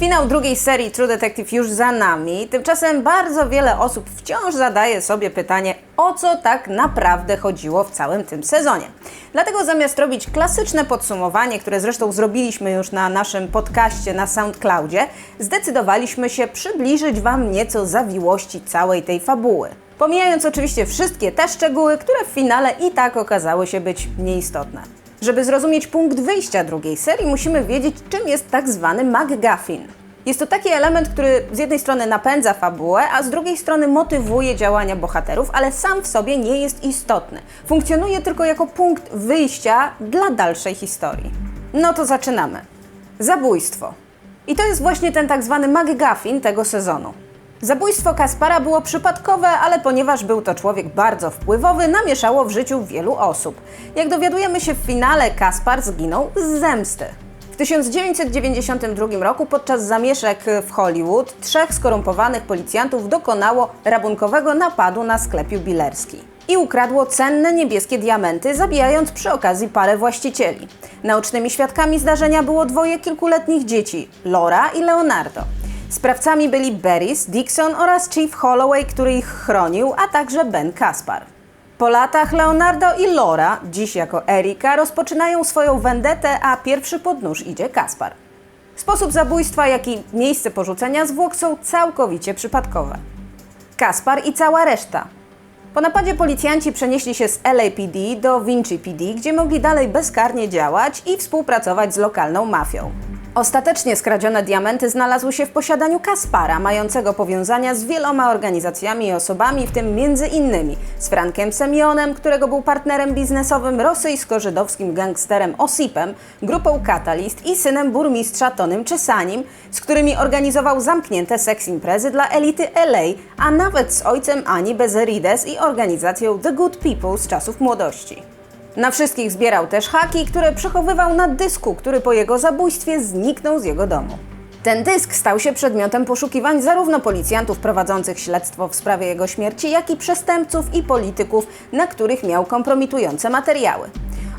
Finał drugiej serii True Detective już za nami, tymczasem bardzo wiele osób wciąż zadaje sobie pytanie, o co tak naprawdę chodziło w całym tym sezonie. Dlatego zamiast robić klasyczne podsumowanie, które zresztą zrobiliśmy już na naszym podcaście na SoundCloudzie, zdecydowaliśmy się przybliżyć Wam nieco zawiłości całej tej fabuły. Pomijając oczywiście wszystkie te szczegóły, które w finale i tak okazały się być nieistotne. Żeby zrozumieć punkt wyjścia drugiej serii, musimy wiedzieć, czym jest tak zwany MacGuffin. Jest to taki element, który z jednej strony napędza fabułę, a z drugiej strony motywuje działania bohaterów, ale sam w sobie nie jest istotny. Funkcjonuje tylko jako punkt wyjścia dla dalszej historii. No to zaczynamy. Zabójstwo. I to jest właśnie ten tak zwany MacGuffin tego sezonu. Zabójstwo Kaspara było przypadkowe, ale ponieważ był to człowiek bardzo wpływowy, namieszało w życiu wielu osób. Jak dowiadujemy się w finale, Kaspar zginął z zemsty. W 1992 roku podczas zamieszek w Hollywood trzech skorumpowanych policjantów dokonało rabunkowego napadu na sklep jubilerski i ukradło cenne niebieskie diamenty, zabijając przy okazji parę właścicieli. Naocznymi świadkami zdarzenia było dwoje kilkuletnich dzieci, Laura i Leonardo. Sprawcami byli Beris, Dixon oraz Chief Holloway, który ich chronił, a także Ben Kaspar. Po latach Leonardo i Laura, dziś jako Erika, rozpoczynają swoją vendetę, a pierwszy pod nóż idzie Kaspar. Sposób zabójstwa, jak i miejsce porzucenia zwłok są całkowicie przypadkowe. Kaspar i cała reszta. Po napadzie policjanci przenieśli się z LAPD do Vinci PD, gdzie mogli dalej bezkarnie działać i współpracować z lokalną mafią. Ostatecznie skradzione diamenty znalazły się w posiadaniu Kaspara, mającego powiązania z wieloma organizacjami i osobami, w tym między innymi z Frankiem Semionem, którego był partnerem biznesowym, rosyjsko-żydowskim gangsterem Osipem, grupą Catalyst i synem burmistrza Tonym Czesanim, z którymi organizował zamknięte seks imprezy dla elity LA, a nawet z ojcem Ani Bezerides i organizacją The Good People z czasów młodości. Na wszystkich zbierał też haki, które przechowywał na dysku, który po jego zabójstwie zniknął z jego domu. Ten dysk stał się przedmiotem poszukiwań zarówno policjantów prowadzących śledztwo w sprawie jego śmierci, jak i przestępców i polityków, na których miał kompromitujące materiały.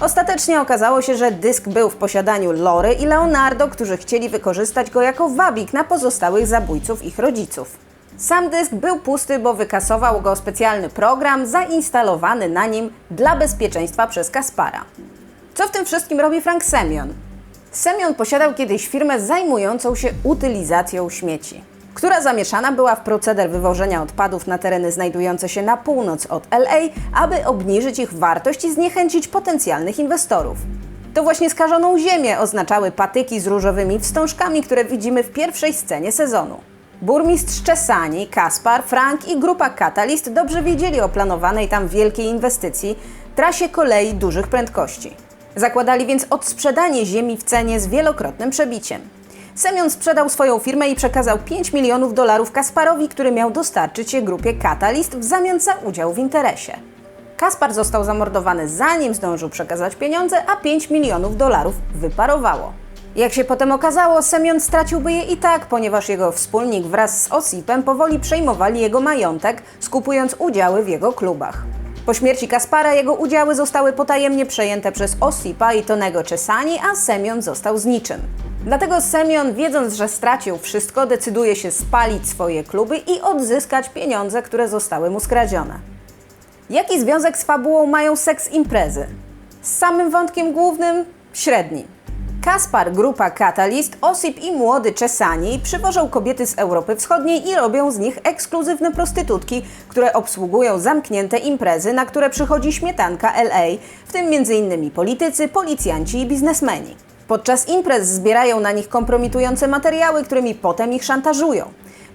Ostatecznie okazało się, że dysk był w posiadaniu Lory i Leonardo, którzy chcieli wykorzystać go jako wabik na pozostałych zabójców ich rodziców. Sam dysk był pusty, bo wykasował go specjalny program zainstalowany na nim dla bezpieczeństwa przez Kaspara. Co w tym wszystkim robi Frank Semyon? Semyon posiadał kiedyś firmę zajmującą się utylizacją śmieci, która zamieszana była w proceder wywożenia odpadów na tereny znajdujące się na północ od LA, aby obniżyć ich wartość i zniechęcić potencjalnych inwestorów. To właśnie skażoną ziemię oznaczały patyki z różowymi wstążkami, które widzimy w pierwszej scenie sezonu. Burmistrz Czesani, Kaspar, Frank i grupa Catalyst dobrze wiedzieli o planowanej tam wielkiej inwestycji, trasie kolei dużych prędkości. Zakładali więc odsprzedanie ziemi w cenie z wielokrotnym przebiciem. Semyon sprzedał swoją firmę i przekazał 5 milionów dolarów Kasparowi, który miał dostarczyć je grupie Catalyst w zamian za udział w interesie. Kaspar został zamordowany zanim zdążył przekazać pieniądze, a 5 milionów dolarów wyparowało. Jak się potem okazało, Semyon straciłby je i tak, ponieważ jego wspólnik wraz z Osipem powoli przejmowali jego majątek, skupując udziały w jego klubach. Po śmierci Kaspara jego udziały zostały potajemnie przejęte przez Osipa i Tonego Czesani, a Semyon został z niczym. Dlatego Semyon, wiedząc, że stracił wszystko, decyduje się spalić swoje kluby i odzyskać pieniądze, które zostały mu skradzione. Jaki związek z fabułą mają seks imprezy? Z samym wątkiem głównym średni. Kaspar, grupa Catalyst, Osip i młody Czesani przywożą kobiety z Europy Wschodniej i robią z nich ekskluzywne prostytutki, które obsługują zamknięte imprezy, na które przychodzi śmietanka LA, w tym m.in. politycy, policjanci i biznesmeni. Podczas imprez zbierają na nich kompromitujące materiały, którymi potem ich szantażują.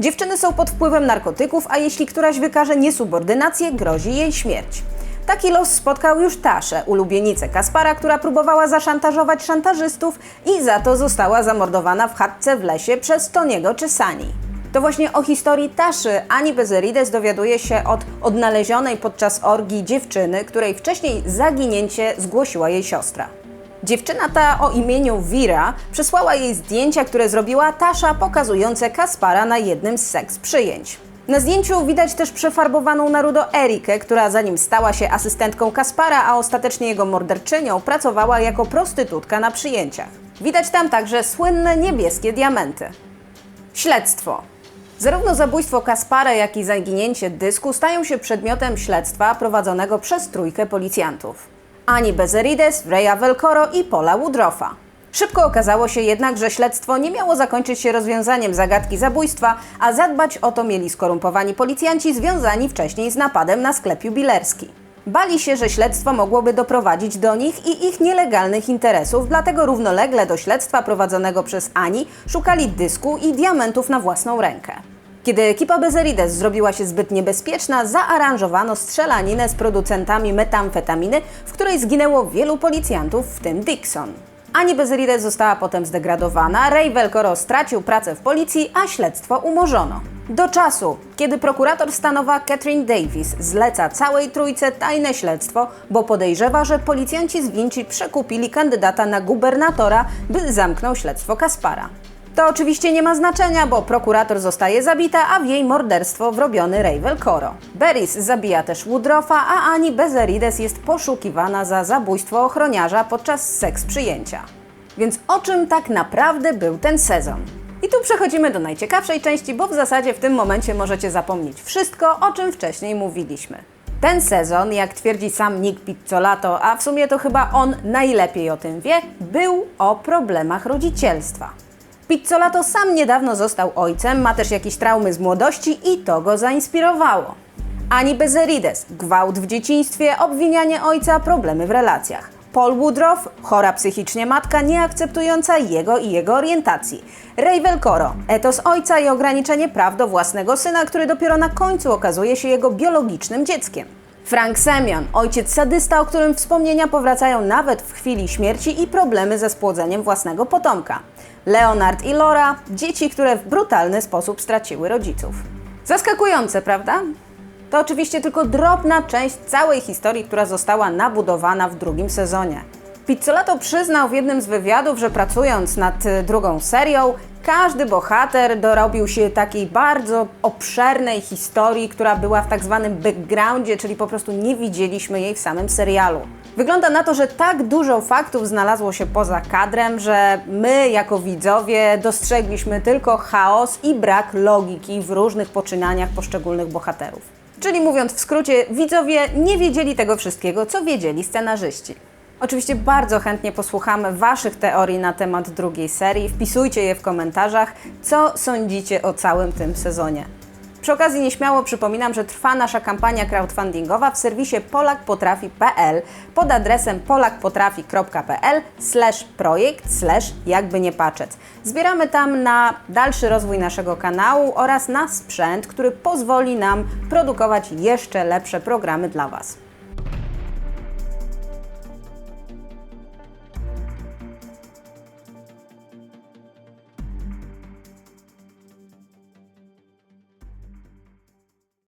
Dziewczyny są pod wpływem narkotyków, a jeśli któraś wykaże niesubordynację, grozi jej śmierć. Taki los spotkał już Taszę, ulubienicę Kaspara, która próbowała zaszantażować szantażystów i za to została zamordowana w chatce w lesie przez Toniego Czesani. To właśnie o historii Taszy Ani Bezerides dowiaduje się od odnalezionej podczas orgii dziewczyny, której wcześniej zaginięcie zgłosiła jej siostra. Dziewczyna ta o imieniu Wira przysłała jej zdjęcia, które zrobiła Tasza, pokazujące Kaspara na jednym z seks przyjęć. Na zdjęciu widać też przefarbowaną na rudo Erikę, która zanim stała się asystentką Kaspara, a ostatecznie jego morderczynią, pracowała jako prostytutka na przyjęciach. Widać tam także słynne niebieskie diamenty. Śledztwo. Zarówno zabójstwo Kaspara, jak i zaginięcie dysku stają się przedmiotem śledztwa prowadzonego przez trójkę policjantów. Ani Bezerides, Reya Velcoro i Paula Woodroffa. Szybko okazało się jednak, że śledztwo nie miało zakończyć się rozwiązaniem zagadki zabójstwa, a zadbać o to mieli skorumpowani policjanci związani wcześniej z napadem na sklep jubilerski. Bali się, że śledztwo mogłoby doprowadzić do nich i ich nielegalnych interesów, dlatego równolegle do śledztwa prowadzonego przez Ani szukali dysku i diamentów na własną rękę. Kiedy ekipa Bezerides zrobiła się zbyt niebezpieczna, zaaranżowano strzelaninę z producentami metamfetaminy, w której zginęło wielu policjantów, w tym Dixon. Ani Bezerides została potem zdegradowana, Ray Velcoro stracił pracę w policji, a śledztwo umorzono. Do czasu, kiedy prokurator stanowa Catherine Davis zleca całej trójce tajne śledztwo, bo podejrzewa, że policjanci z Vinci przekupili kandydata na gubernatora, by zamknął śledztwo Kaspara. To oczywiście nie ma znaczenia, bo prokurator zostaje zabita, a w jej morderstwo wrobiony Ray Velcoro. Beris zabija też Woodroffa, a Ani Bezerides jest poszukiwana za zabójstwo ochroniarza podczas seks przyjęcia. Więc o czym tak naprawdę był ten sezon? I tu przechodzimy do najciekawszej części, bo w zasadzie w tym momencie możecie zapomnieć wszystko, o czym wcześniej mówiliśmy. Ten sezon, jak twierdzi sam Nick Pizzolato, a w sumie to chyba on najlepiej o tym wie, był o problemach rodzicielstwa. Pizzolato sam niedawno został ojcem, ma też jakieś traumy z młodości i to go zainspirowało. Ani Bezerides, gwałt w dzieciństwie, obwinianie ojca, problemy w relacjach. Paul Woodruff, chora psychicznie matka, nieakceptująca jego i jego orientacji. Ray Velcoro, etos ojca i ograniczenie praw do własnego syna, który dopiero na końcu okazuje się jego biologicznym dzieckiem. Frank Semyon, ojciec sadysta, o którym wspomnienia powracają nawet w chwili śmierci i problemy ze spłodzeniem własnego potomka. Leonard i Laura, dzieci, które w brutalny sposób straciły rodziców. Zaskakujące, prawda? To oczywiście tylko drobna część całej historii, która została nabudowana w drugim sezonie. Pizzolato przyznał w jednym z wywiadów, że pracując nad y, drugą serią, każdy bohater dorobił się takiej bardzo obszernej historii, która była w tak zwanym backgroundzie, czyli po prostu nie widzieliśmy jej w samym serialu. Wygląda na to, że tak dużo faktów znalazło się poza kadrem, że my, jako widzowie, dostrzegliśmy tylko chaos i brak logiki w różnych poczynaniach poszczególnych bohaterów. Czyli mówiąc w skrócie, widzowie nie wiedzieli tego wszystkiego, co wiedzieli scenarzyści. Oczywiście bardzo chętnie posłuchamy Waszych teorii na temat drugiej serii. Wpisujcie je w komentarzach, co sądzicie o całym tym sezonie. Przy okazji nieśmiało przypominam, że trwa nasza kampania crowdfundingowa w serwisie polakpotrafi.pl pod adresem polakpotrafi.pl projekt jakby nie patrzeć. Zbieramy tam na dalszy rozwój naszego kanału oraz na sprzęt, który pozwoli nam produkować jeszcze lepsze programy dla Was.